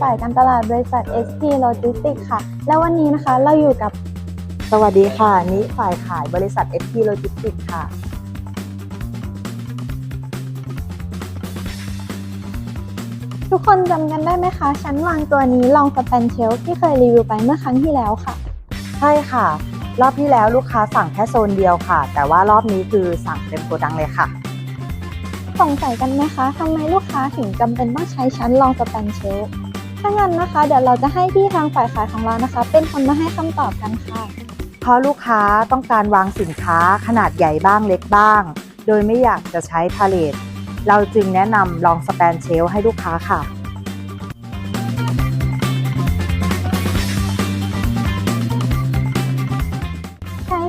ฝ่ายการตลาดบริษัท SP Logistics ค่ะ และวันนี้นะคะเราอยู่กับสวัสดีค่ะนี้ฝ่ายขายบริษัท SP Logistics ค่ะ ทุกคนจำกันได้ไหมคะ ชั้นวางตัวนี้ลองสแปนเชลที่เคยรีวิวไปเมื่อครั้งที่แล้วค่ะ ใช่ค่ะ รอบที่แล้วลูกค้าสั่งแค่โซนเดียวค่ะ แต่ว่ารอบนี้คือสั่งเป็นโกดังเลยค่ะ สงสัยกันไหมคะทำไมลูกค้าถึงจำเป็นต้องใช้ชั้นรองสแปนเชลถ้างั้นนะคะ เดี๋ยวเราจะให้พี่ทางฝ่ายขายของเรานะคะ เป็นคนมาให้คำตอบกันค่ะ เพราะลูกค้าต้องการวางสินค้าขนาดใหญ่บ้างเล็กบ้าง โดยไม่อยากจะใช้พาเลทเราจึงแนะนำลองสแปนเชลให้ลูกค้าค่ะ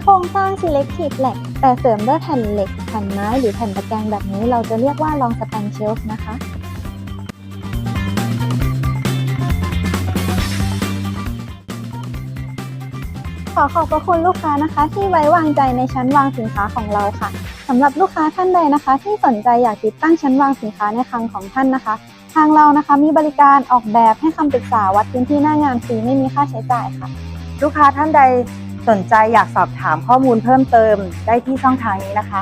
ครงสร้าง selective เหล็กแต่เสริมด้วยแผ่นเหล็กแผ่นไม้หรือแผ่นตะแกรงแบบนี้เราจะเรียกว่า long span shelf นะคะขอขอบพระคุณลูกค้านะคะ ที่ไว้วางใจในชั้นวางสินค้าของเราค่ะสำหรับลูกค้าท่านใดนะคะ ที่สนใจอยากติดตั้งชั้นวางสินค้าในคลังของท่านนะคะ ทางเรานะคะมีบริการออกแบบให้คำปรึกษาวัดพื้นที่หน้างานฟรีไม่มีค่าใช้จ่ายค่ะ ลูกค้าท่านใด สนใจอยากสอบถามข้อมูลเพิ่มเติมได้ที่ช่องทางนี้นะคะ